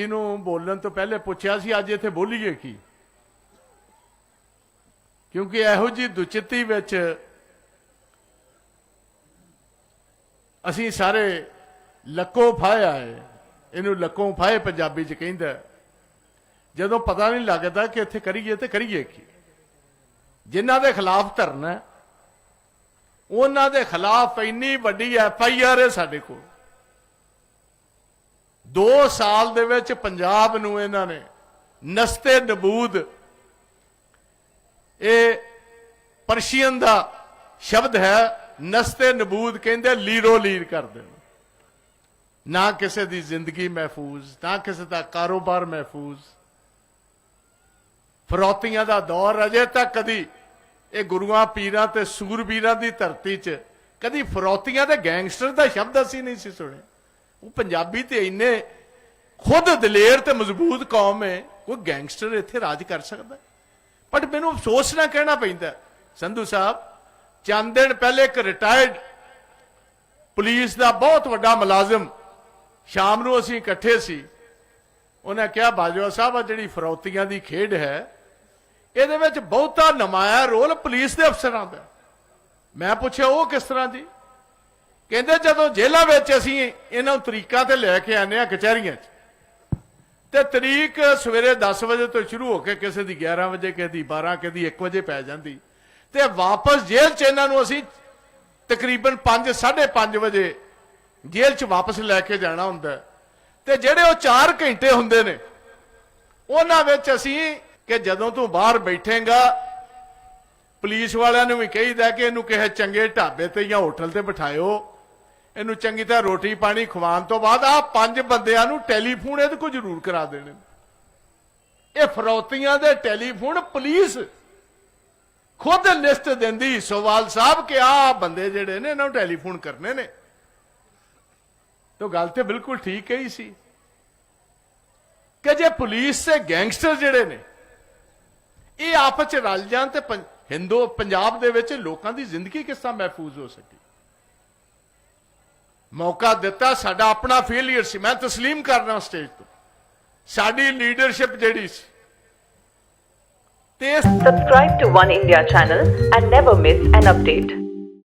ਜੀ ਨੂੰ ਬੋਲਣ ਤੋਂ ਪਹਿਲੇ ਪੁੱਛਿਆ ਸੀ, ਅੱਜ ਇੱਥੇ ਬੋਲੀਏ ਕੀ? ਕਿਉਂਕਿ ਇਹੋ ਜੀ ਦੁਚਿੱਤੀ ਵਿੱਚ ਅਸੀਂ ਸਾਰੇ ਲੱਕੋ ਫਾਇਆ ਹੈ ਇਹਨੂੰ ਲੱਕੋ ਫਾਏ ਪੰਜਾਬੀ ਚ ਕਹਿੰਦਾ ਜਦੋਂ ਪਤਾ ਨਹੀਂ ਲੱਗਦਾ ਕਿ ਇੱਥੇ ਕਰੀਏ ਤੇ ਕਰੀਏ ਕੀ? ਜਿਨ੍ਹਾਂ ਦੇ ਖਿਲਾਫ ਧਰਨਾ ਉਹਨਾਂ ਦੇ ਖਿਲਾਫ ਇੰਨੀ ਵੱਡੀ ਐਫ ਆਈ ਆਰ ਹੈ ਸਾਡੇ ਕੋਲ। 2 ਸਾਲ ਦੇ ਵਿੱਚ ਪੰਜਾਬ ਨੂੰ ਇਹਨਾਂ ਨੇ ਨਸਤੇ ਨਬੂਦ, ਇਹ ਪਰਸ਼ੀਅਨ ਦਾ ਸ਼ਬਦ ਹੈ, ਨਸਤੇ ਨਬੂਦ ਕਹਿੰਦੇ ਲੀਰੋ ਲੀਰ ਕਰ ਦੇਣ। ਨਾ ਕਿਸੇ ਦੀ ਜ਼ਿੰਦਗੀ ਮਹਿਫੂਜ਼, ਨਾ ਕਿਸੇ ਦਾ ਕਾਰੋਬਾਰ ਮਹਿਫੂਜ਼। ਫਰੋਤੀਆਂ ਦਾ ਦੌਰ ਅਜੇ ਤੱਕ ਕਦੀ ਇਹ ਗੁਰੂਆਂ ਪੀਰਾਂ ਤੇ ਸੂਰਬੀਰਾਂ ਦੀ ਧਰਤੀ 'ਚ ਕਦੀ ਫਰੋਤੀਆਂ ਤੇ ਗੈਂਗਸਟਰ ਦਾ ਸ਼ਬਦ ਅਸੀਂ ਨਹੀਂ ਸੀ ਸੁਣਿਆ। ਉਹ ਪੰਜਾਬੀ ਤੇ ਇੰਨੇ ਖੁਦ ਦਲੇਰ ਤੇ ਮਜ਼ਬੂਤ ਕੌਮ ਹੈ, ਕੋਈ ਗੈਂਗਸਟਰ ਇੱਥੇ ਰਾਜ ਕਰ ਸਕਦਾ ਬਟ ਮੈਨੂੰ ਅਫਸੋਸ ਨਾ ਕਹਿਣਾ ਪੈਂਦਾ ਸੰਧੂ ਸਾਹਿਬ, ਚੰਦ ਦਿਨ ਪਹਿਲੇ ਇੱਕ ਰਿਟਾਇਰਡ ਪੁਲਿਸ ਦਾ ਬਹੁਤ ਵੱਡਾ ਮੁਲਾਜ਼ਮ ਸ਼ਾਮ ਨੂੰ ਅਸੀਂ ਇਕੱਠੇ ਸੀ। ਉਹਨੇ ਕਿਹਾ, ਬਾਜਵਾ ਸਾਹਿਬ ਆ ਜਿਹੜੀ ਫਰੌਤੀਆਂ ਦੀ ਖੇਡ ਹੈ, ਇਹਦੇ ਵਿੱਚ ਬਹੁਤਾ ਨਮਾਇਆ ਰੋਲ ਪੁਲਿਸ ਦੇ ਅਫਸਰਾਂ ਦਾ ਮੈਂ ਪੁੱਛਿਆ, ਉਹ ਕਿਸ ਤਰ੍ਹਾਂ ਜੀ ਕਹਿੰਦੇ ਜਦੋਂ ਜੇਲ੍ਹਾਂ ਵਿੱਚ ਅਸੀਂ ਇਹਨਾਂ ਨੂੰ ਤਰੀਕਾਂ ਤੇ ਲੈ ਕੇ ਆਨੇ ਆ ਕਚਹਿਰੀਆਂ 'ਚ, ਤੇ ਤਰੀਕ ਸਵੇਰੇ 10 ਵਜੇ ਤੋਂ ਸ਼ੁਰੂ ਹੋ ਕੇ ਕਿਸੇ ਦੀ 11 ਵਜੇ, ਕਿਸੇ ਦੀ 12 ਕਿਸੇ ਦੀ 1 ਵਜੇ ਪੈ ਜਾਂਦੀ, ਤੇ ਵਾਪਸ ਜੇਲ੍ਹ 'ਚ ਇਹਨਾਂ ਨੂੰ ਅਸੀਂ ਤਕਰੀਬਨ 5 5:30 ਵਜੇ ਜੇਲ੍ਹ 'ਚ ਵਾਪਸ ਲੈ ਕੇ ਜਾਣਾ ਹੁੰਦਾ। ਤੇ ਜਿਹੜੇ ਉਹ 4 ਘੰਟੇ ਹੁੰਦੇ ਨੇ, ਉਹਨਾਂ ਵਿੱਚ ਅਸੀਂ ਕਿ ਜਦੋਂ ਤੂੰ ਬਾਹਰ ਬੈਠੇਗਾ, ਪੁਲਿਸ ਵਾਲਿਆਂ ਨੂੰ ਵੀ ਕਹੀਦਾ ਕਿ ਇਹਨੂੰ ਕਿਸੇ ਚੰਗੇ ਢਾਬੇ ਤੇ ਜਾਂ ਹੋਟਲ ਤੇ ਬਿਠਾਇਓ। ਇਹਨੂੰ ਚੰਗੀ ਤਰ੍ਹਾਂ ਰੋਟੀ ਪਾਣੀ ਖਵਾਉਣ ਤੋਂ ਬਾਅਦ ਆ ਪੰਜ ਬੰਦਿਆਂ ਨੂੰ ਟੈਲੀਫੋਨ ਇਹਦੇ ਕੋਲ ਜ਼ਰੂਰ ਕਰਾ ਦੇਣੇ ਇਹ ਫਰੌਤੀਆਂ ਦੇ ਟੈਲੀਫੋਨ ਪੁਲਿਸ ਖੁਦ ਲਿਸਟ ਦਿੰਦੀ। ਸੋਵਾਲ ਸਾਹਿਬ ਕਿ ਆ ਬੰਦੇ ਜਿਹੜੇ ਨੇ, ਇਹਨਾਂ ਨੂੰ ਟੈਲੀਫੋਨ ਕਰਨੇ ਨੇ। ਤਾਂ ਗੱਲ ਤੇ ਬਿਲਕੁਲ ਠੀਕ ਹੀ ਸੀ ਕਿ ਜੇ ਪੁਲਿਸ ਤੇ ਗੈਂਗਸਟਰ ਜਿਹੜੇ ਨੇ, ਇਹ ਆਪਸ ਚ ਰਲ ਜਾਣ ਤੇ ਪੰ- ਹਿੰਦੂ, ਪੰਜਾਬ ਦੇ ਵਿੱਚ ਲੋਕਾਂ ਦੀ ਜ਼ਿੰਦਗੀ ਕਿਸ ਤਰ੍ਹਾਂ ਮਹਿਫੂਜ਼ ਹੋ ਸਕੀ? ਮੌਕਾ ਦਿੱਤਾ ਸਾਡਾ ਆਪਣਾ ਫੇਲਿਅਰ ਸੀ ਮੈਂ تسلیم ਕਰਨਾ ਸਟੇਜ ਤੋਂ ਸਾਡੀ ਲੀਡਰਸ਼ਿਪ ਜਿਹੜੀ ਸੀ ਤੇ ਇਸ Subscribe to One India channel and never miss an update.